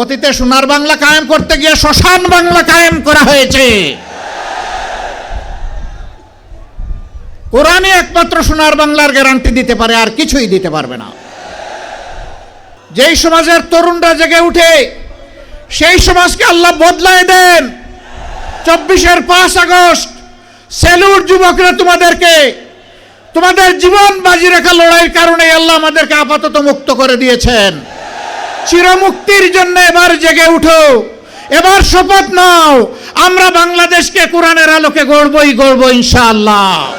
অতীতে সোনার বাংলা কায়েম করতে গিয়ে শ্মশান বাংলা কায়েম করা হয়েছে। কোরআনই একমাত্র সোনার বাংলার গ্যারান্টি দিতে পারে, আর কিছুই দিতে পারবে না। যেই সমাজের তরুণরা জেগে উঠে, সেই সমাজকে আল্লাহ বদলায় দেন। চব্বিশের পাঁচ আগস্ট সেলুট যুবকরা তোমাদেরকে, তোমাদের জীবন বাজি রাখা লড়াইয়ের কারণে আল্লাহ আমাদেরকে আপাতত মুক্ত করে দিয়েছেন। চিরমুক্তির জন্য এবার জেগে উঠো। এবার শপথ নাও। আমরা বাংলাদেশকে কোরআনের আলোকে গড়বই গড়ব ইনশাআল্লাহ।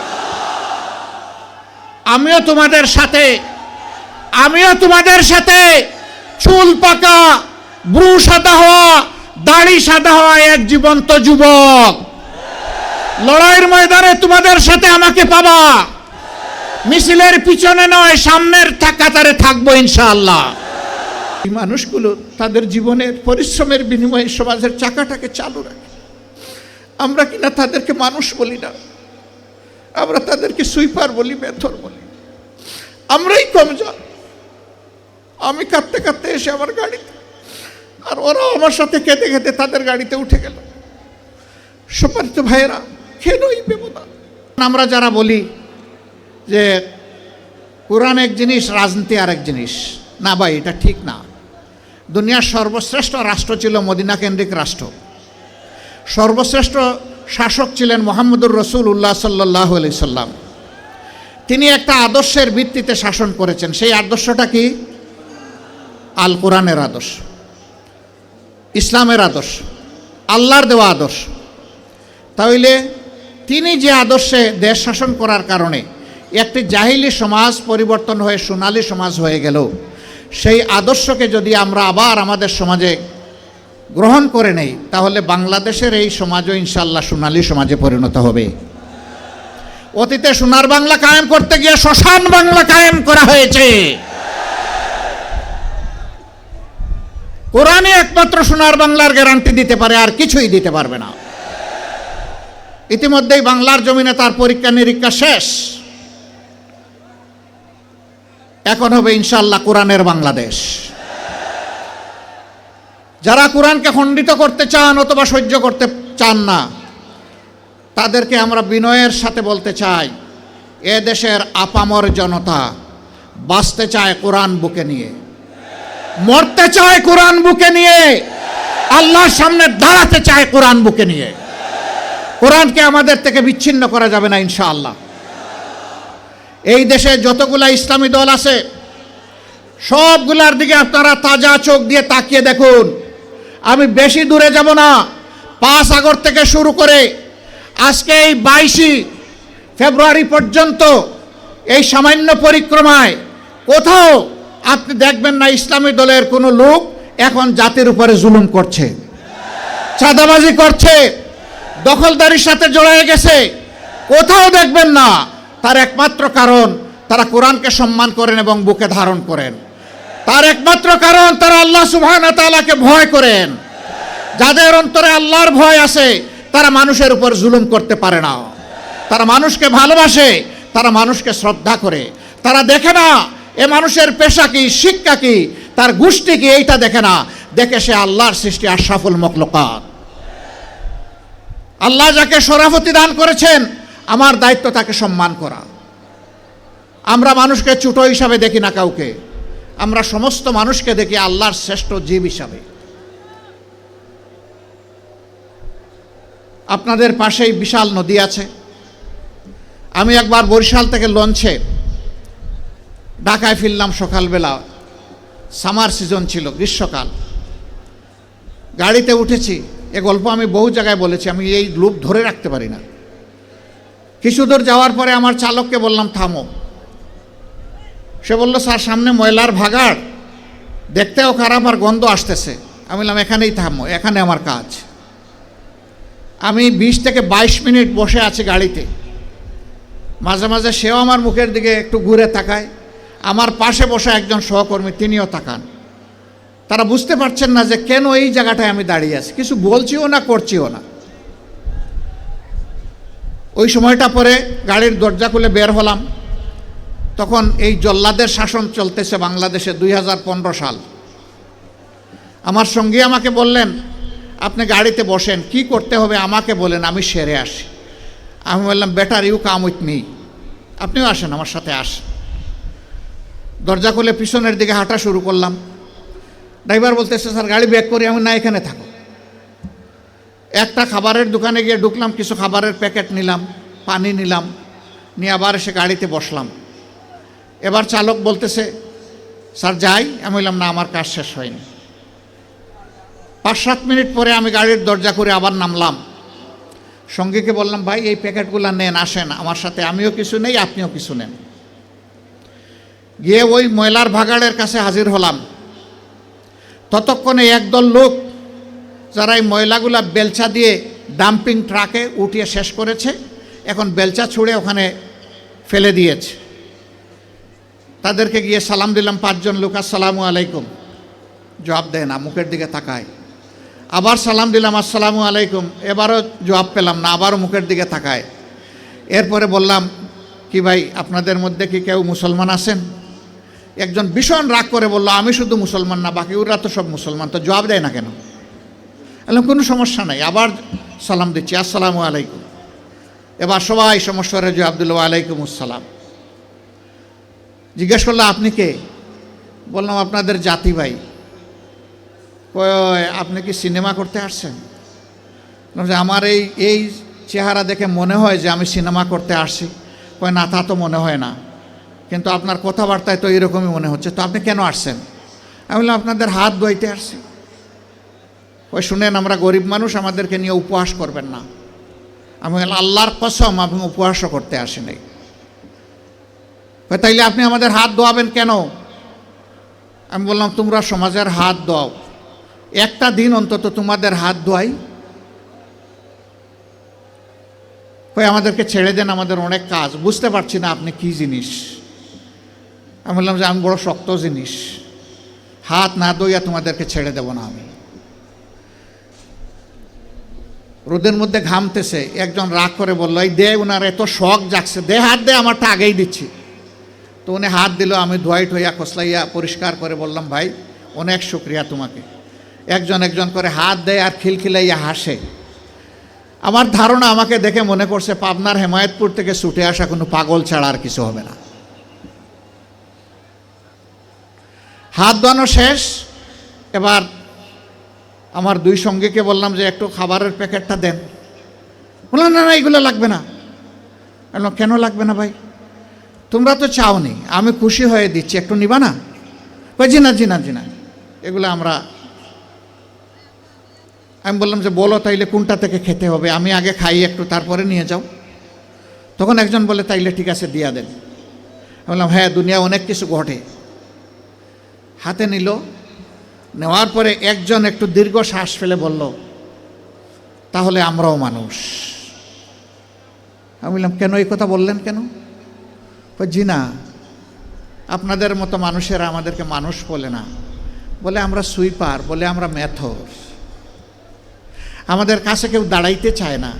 আমিও তোমাদের সাথে, আমিও তোমাদের সাথে চুল পাকা, ব্রু সাদা হওয়া, দাড়ি সাদা হওয়া এক জীবন্ত যুবক। লড়াইয়ের ময়দানে তোমাদের সাথে আমাকে পাবা। মিছিলের পিছনে নয়, সামনের কাতারে থাকব ইনশাআল্লাহ। এই মানুষগুলো তাদের জীবনের পরিশ্রমের বিনিময়ে সমাজের চাকাটাকে চালু রাখে। আমরা কিনা তাদেরকে মানুষ বলি না। আমরা তাদেরকে সুইপার বলি, মেথর বলি। আমরাই কম যান আমি কাঁদতে কাঁদতে এসে আমার গাড়িতে, আর ওরাও আমার সাথে কেঁদে কেঁদে তাদের গাড়িতে উঠে গেল। সম্মানিত ভাইয়েরা কেন এই আমরা যারা বলি যে কোরআন এক জিনিস, রাজনীতি আর এক জিনিস। না ভাই, এটা ঠিক না। দুনিয়ার সর্বশ্রেষ্ঠ রাষ্ট্র ছিল মদিনা কেন্দ্রিক রাষ্ট্র। সর্বশ্রেষ্ঠ শাসক ছিলেন মোহাম্মদুর রসুল উল্লাহ সাল্লাহ আলি সাল্লাম। তিনি একটা আদর্শের ভিত্তিতে শাসন করেছেন। সেই আদর্শটা কি? আল কোরআনের আদর্শ। ইসলামের আদর্শ। আল্লাহর দেওয়া আদর্শ। তাহলে তিনি যে আদর্শে দেশ শাসন করার কারণে একটি জাহিলি সমাজ পরিবর্তন হয়ে সোনালী সমাজ হয়ে গেল। সেই আদর্শকে যদি আমরা আবার আমাদের সমাজে গ্রহণ করে নেই, তাহলে বাংলাদেশের এই সমাজও ইনশাল্লাহ সোনালী সমাজে পরিণত হবে। অতীতে সোনার বাংলা কায়েম করতে গিয়ে শ্মশান বাংলা কায়েম করা হয়েছে। কোরআনই একমাত্র সোনার বাংলার গ্যারান্টি দিতে পারে, আর কিছুই দিতে পারবে না। ইতিমধ্যেই বাংলার জমিনে তার পরীক্ষা নিরীক্ষা শেষ। এখন হবে ইনশাল্লাহ কোরআনের বাংলাদেশ। যারা কোরআনকে খণ্ডিত করতে চান অথবা সহ্য করতে চান না, তাদেরকে আমরা বিনয়ের সাথে বলতে চাই, এ দেশের আপামর জনতা বাঁচতে চায় কোরআন বুকে নিয়ে। মরতে চায় কোরআন বুকে নিয়ে। আল্লাহর সামনে দাঁড়াতে চায় কোরআন বুকে নিয়ে। কোরআনকে আমাদের থেকে বিচ্ছিন্ন করা যাবে না ইনশাআল্লাহ। এই দেশে যতগুলা ইসলামী দল আছে, সবগুলার দিকে আপনারা তাজা চোখ দিয়ে তাকিয়ে দেখুন। আমি বেশি দূরে যাব না, পাঁচ আগর থেকে শুরু করে আজকে এই বাইশে ফেব্রুয়ারি পর্যন্ত এই সামান্য পরিক্রমায় কোথাও আপনি দেখবেন না ইসলামী দলের কোনো লোক এখন জাতির উপরে জুলুম করছে। চাঁদাবাজি করছে, দখলদারির সাথে জড়ায় গেছে, কোথাও দেখবেন না। তার একমাত্র কারণ তারা কোরআনকে সম্মান করেন এবং বুকে ধারণ করেন। তার একমাত্র কারণ তারা আল্লাহ সুবহান ভয় করেন। যাদের অন্তরে আল্লাহর ভয় আছে, তারা মানুষের উপর জুলুম করতে পারে না। তারা মানুষকে ভালোবাসে, তারা মানুষকে শ্রদ্ধা করে। তারা দেখে না, এ মানুষের পেশা কি, শিক্ষা কি, তার গোষ্ঠী কি, এইটা দেখে না। দেখে সে আল্লাহর সৃষ্টি আর আশরাফুল মকলকাত আল্লাহ যাকে সরাফতি দান করেছেন আমার দায়িত্ব তাকে সম্মান করা। আমরা মানুষকে ছোটো হিসাবে দেখি না কাউকে। আমরা সমস্ত মানুষকে দেখি আল্লাহর শ্রেষ্ঠ জীব হিসাবে। আপনাদের পাশেই বিশাল নদী আছে। আমি একবার বরিশাল থেকে লঞ্চে ঢাকায় ফিরলাম সকালবেলা। সামার সিজন ছিল, গ্রীষ্মকাল। গাড়িতে উঠেছি। এ গল্প আমি বহু জায়গায় বলেছি, আমি এই লুপ ধরে রাখতে পারি না। কিছু দূর যাওয়ার পরে আমার চালককে বললাম, থামো। সে বলল, স্যার, সামনে ময়লার ভাগাড়। দেখতেও খারাপ আর গন্ধ আসতেছে। আমি বললাম, এখানেই থামো, এখানে আমার কাজ। আমি বিশ থেকে বাইশ মিনিট বসে আছি গাড়িতে। মাঝে মাঝে সেও আমার মুখের দিকে একটু ঘুরে তাকায়। আমার পাশে বসা একজন সহকর্মী, তিনিও তাকান। তারা বুঝতে পারছেন না যে কেন এই জায়গাটায় আমি দাঁড়িয়ে আছি। কিছু বলছিও না, করছিও না। ওই সময়টা পরে গাড়ির দরজা খুলে বের হলাম। তখন এই জল্লাদের শাসন চলতেছে বাংলাদেশে দুই হাজার পনেরো সাল। আমার সঙ্গী আমাকে বললেন, আপনি গাড়িতে বসেন, কি করতে হবে আমাকে বলেন, আমি সেরে আসি। আমি বললাম better you come with me. আপনিও আসেন, আমার সাথে আসেন। দরজা খুলে পিছনের দিকে হাঁটা শুরু করলাম। ড্রাইভার বলতেছে, স্যার, গাড়ি ব্যাক করি, আমি না এখানে থাকো। একটা খাবারের দোকানে গিয়ে ঢুকলাম, কিছু খাবারের প্যাকেট নিলাম, পানি নিলাম, নিয়ে আবার এসে গাড়িতে বসলাম। এবার চালক বলতেছে, স্যার, যাই। আমি বললাম, না, আমার কাজ শেষ হয়নি। পাঁচ সাত মিনিট পরে আমি গাড়ির দরজা করে আবার নামলাম। সঙ্গীকে বললাম, ভাই, এই প্যাকেটগুলো নেন, আসেন, আমার সাথে আমিও কিছু নেই, আপনিও কিছু নেন। গিয়ে ওই ময়লার ভাগাড়ের কাছে হাজির হলাম। ততক্ষণে একদল লোক যারা এই ময়লাগুলা বেলচা দিয়ে ডাম্পিং ট্রাকে উঠিয়ে শেষ করেছে, এখন বেলচা ছুঁড়ে ওখানে ফেলে দিয়েছে। তাদেরকে গিয়ে সালাম দিলাম, পাঁচজন লোক, আসসালামু আলাইকুম। জবাব দেয় না, মুখের দিকে তাকায়। আবার সালাম দিলাম, আসসালামু আলাইকুম। এবারও জবাব পেলাম না, আবারও মুখের দিকে তাকায়। এরপরে বললাম, কি ভাই, আপনাদের মধ্যে কি কেউ মুসলমান আছেন? একজন ভীষণ রাগ করে বলল, আমি শুধু মুসলমান না, বাকি ওরা তো সব মুসলমান। তো জবাব দেয় না কেন? এলাম, কোনো সমস্যা নাই। আবার সালাম দিচ্ছি। আসসালামু আলাইকুম। এবার সবাই সমস্যারে জবাব দিল আলাইকুম আসসালাম। জিজ্ঞেস করল, আপনি কে? বললাম, আপনাদের জাতি ভাই। আপনি কি সিনেমা করতে আসছেন? বললাম, যে আমার এই এই চেহারা দেখে মনে হয় যে আমি সিনেমা করতে আসছি। কয়, না, তা তো মনে হয় না। কিন্তু আপনার কথাবার্তায় তো এরকমই মনে হচ্ছে। তো আপনি কেন আসছেন? আমি বললাম, আপনাদের হাত ধোয়াইতে আসছি। ওই শুনেন, আমরা গরিব মানুষ, আমাদেরকে নিয়ে উপহাস করবেন না। আমি আল্লাহর কসম আমি উপহাসও করতে আসি নাই। তাইলে আপনি আমাদের হাত ধোয়াবেন কেন? আমি বললাম, তোমরা সমাজের হাত দাও একটা দিন অন্তত তোমাদের হাত ধোয়াই। ওই আমাদেরকে ছেড়ে দেন, আমাদের অনেক কাজ। বুঝতে পারছি না আপনি কি জিনিস। আমি বললাম যে, আমি বড় শক্ত জিনিস। হাত না দইয়া তোমাদেরকে ছেড়ে দেব না আমি। রোদের মধ্যে ঘামতেছে, একজন রাগ করে বলল, এই দে ওনার এত শখ জাগছে, দে হাত দে আমারটা আগেই দিচ্ছি। তো উনি হাত দিল, আমি ধোয়াই ঠইয়া খসলাইয়া পরিষ্কার করে বললাম, ভাই, অনেক শুক্রিয়া তোমাকে। একজন একজন করে হাত দেয় আর খিলখিলাইয়া হাসে। আমার ধারণা আমাকে দেখে মনে করছে, পাবনার হেমায়তপুর থেকে ছুটে আসা কোনো পাগল ছাড়া আর কিছু হবে না। হাত ধোয়ানো শেষ, এবার আমার দুই সঙ্গীকে বললাম যে একটু খাবারের প্যাকেটটা দেন। বললাম, না না, এগুলো লাগবে না। বললাম, কেন লাগবে না ভাই? তোমরা তো চাওনি, আমি খুশি হয়ে দিচ্ছি, একটু নিবা না? জি না জি না জি না। এগুলো আমরা, আমি বললাম যে, বলো তাইলে কোনটা থেকে খেতে হবে? আমি আগে খাই একটু, তারপরে নিয়ে যাও। তখন একজন বলে, তাইলে ঠিক আছে, দিয়া দেন। বললাম হ্যাঁ দুনিয়া অনেক কিছু ঘটে। হাতে নিল নেওয়ার পরে একজন একটু দীর্ঘ শ্বাস ফেলে বলল, তাহলে আমরাও মানুষ। আমি বললাম, কেন এই কথা বললেন কেন? জি না, আপনাদের মতো মানুষেরা আমাদেরকে মানুষ বলে না। বলে, আমরা সুইপার, বলে, আমরা মেথর আমাদের কাছে কেউ দাঁড়াইতে চায় না।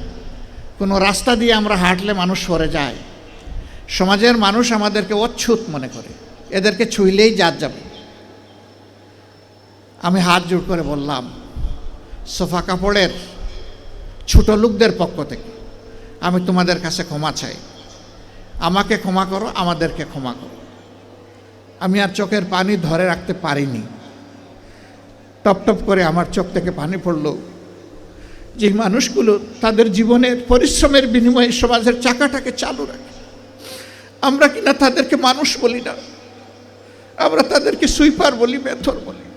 কোনো রাস্তা দিয়ে আমরা হাঁটলে মানুষ সরে যায়। সমাজের মানুষ আমাদেরকে অচ্ছুত মনে করে। এদেরকে ছুঁইলেই জাত যাবে। আমি হাত জোর করে বললাম, সোফা কাপড়ের ছোট লোকদের পক্ষ থেকে, আমি তোমাদের কাছে ক্ষমা চাই। আমাকে ক্ষমা করো, আমাদেরকে ক্ষমা করো। আমি আর চোখের পানি ধরে রাখতে পারিনি। টপ টপ করে আমার চোখ থেকে পানি পড়ল। যে মানুষগুলো তাদের জীবনের পরিশ্রমের বিনিময়ে সমাজের চাকাটাকে চালু রাখে। আমরা কিনা তাদেরকে মানুষ বলি না। আমরা তাদেরকে সুইপার বলি মেথর বলি।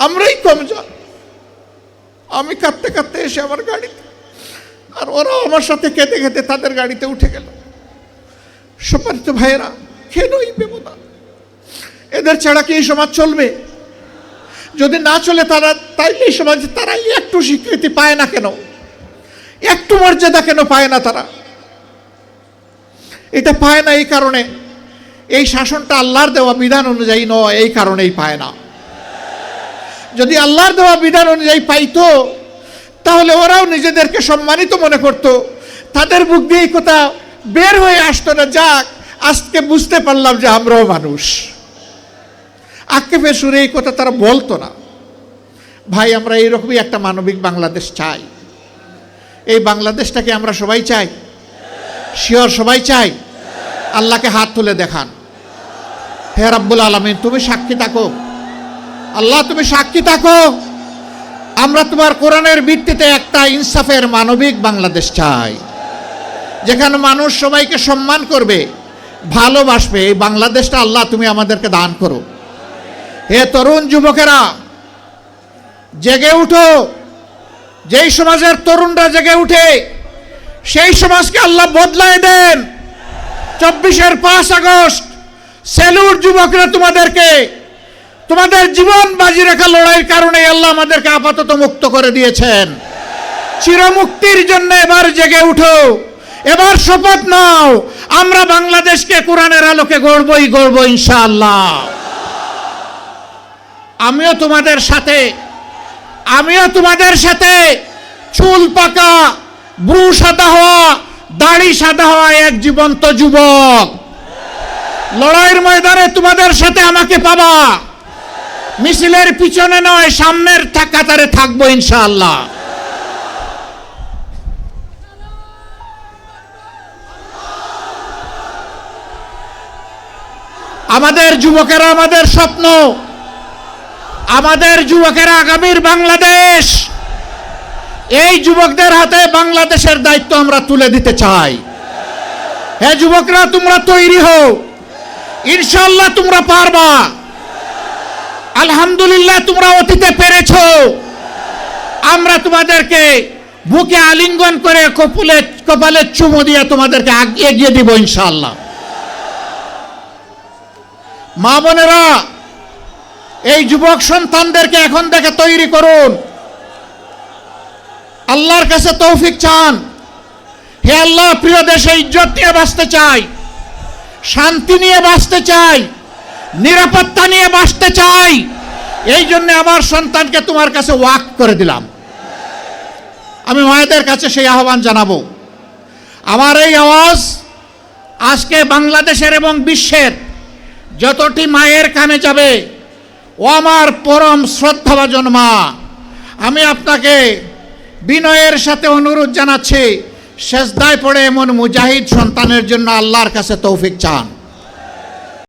আমরাই কমজোর আমি কাঁদতে কাঁদতে এসে আমার গাড়িতে, আর ওরাও আমার সাথে কেঁদে কেঁদে তাদের গাড়িতে উঠে গেল। সুপারিত ভাইয়েরা এই ব্যবধান এদের ছাড়া কি এই সমাজ চলবে? যদি না চলে তারা, তাইলে এই সমাজে তারা একটু স্বীকৃতি পায় না কেন? একটু মর্যাদা কেন পায় না তারা? এটা পায় না এই কারণে। এই শাসনটা আল্লাহর দেওয়া বিধান অনুযায়ী নয়, এই কারণেই পায় না। যদি আল্লাহর দেওয়া বিধান অনুযায়ী পাইতো, তাহলে ওরাও নিজেদেরকে সম্মানিত মনে করত। তাদের বুক দিয়ে এই কথা বের হয়ে আসতো না, যাক, আজকে বুঝতে পারলাম যে আমরাও মানুষ। আক্ষেপের সুরে এই কথা তারা বলতো না। ভাই, আমরা এইরকমই একটা মানবিক বাংলাদেশ চাই। এই বাংলাদেশটাকে আমরা সবাই চাই। শিওর সবাই চাই। আল্লাহকে হাত তুলে দেখান। হে রাব্বুল আলমিন, তুমি সাক্ষী থাকো। আল্লাহ, তুমি সাক্ষী থাকো। আমরা তোমার কোরআনের ভিত্তিতে একটা ইনসাফের মানবিক বাংলাদেশ চাই, যেখানে মানুষ সবাইকে সম্মান করবে, ভালোবাসবে। এই বাংলাদেশটা আল্লাহ, তুমি আমাদেরকে দান করো। হে তরুণ যুবকেরা, জেগে উঠো। যেই সমাজের তরুণরা জেগে উঠে, সেই সমাজকে আল্লাহ বদলায় দেন। চব্বিশের পাঁচ আগস্ট সেলুট যুবকরা তোমাদেরকে তোমাদের জীবন বাজি রাখা লড়াইয়ের কারণে আল্লাহ আমাদেরকে আপাতত মুক্ত করে দিয়েছেন। চিরমুক্তির জন্য এবার জেগে উঠো। এবার শপথ নাও। আমরা বাংলাদেশকে কোরআনের আলোকে গড়বই, গড়ব ইনশাআল্লাহ। আমিও তোমাদের সাথে, আমিও তোমাদের সাথে চুল পাকা, ব্রু সাদা হওয়া, দাড়ি সাদা হওয়া এক জীবন্ত যুবক। লড়াইয়ের ময়দানে তোমাদের সাথে আমাকে পাবা। মিছিলের পিছনে নয়, সামনের কাতারে থাকব ইনশাআল্লাহ। আমাদের যুবকেরা আমাদের স্বপ্ন। আমাদের যুবকেরা আগামীর বাংলাদেশ। এই যুবকদের হাতে বাংলাদেশের দায়িত্ব আমরা তুলে দিতে চাই। হে যুবকরা, তোমরা তৈরি হও। ইনশাল্লাহ তোমরা পারবা। আলহামদুলিল্লাহ, তোমরা অতীতে পেরেছ। আমরা তোমাদেরকে বুকে আলিঙ্গন করে কপুলে কপালে চুমু দিয়ে তোমাদেরকে এগিয়ে দিব ইনশাল্লাহ মা বোনেরা, এই যুবক সন্তানদেরকে এখন থেকে তৈরি করুন। আল্লাহর কাছে তৌফিক চান। হে আল্লাহ, প্রিয় দেশে ইজ্জত নিয়ে বাঁচতে চাই, শান্তি নিয়ে বাঁচতে চাই। নিরাপত্তা নিয়ে বাঁচতে চাই। এই জন্য আমার সন্তানকে তোমার কাছে ওয়াক করে দিলাম। আমি মায়েদের কাছে সেই আহ্বান জানাব। আমার এই আওয়াজ আজকে বাংলাদেশের এবং বিশ্বের যতটি মায়ের কানে যাবে, ও আমার পরম শ্রদ্ধাভাজন মা। আমি আপনাকে বিনয়ের সাথে অনুরোধ জানাচ্ছি শেষদায় পড়ে এমন মুজাহিদ সন্তানের জন্য আল্লাহর কাছে তৌফিক চান।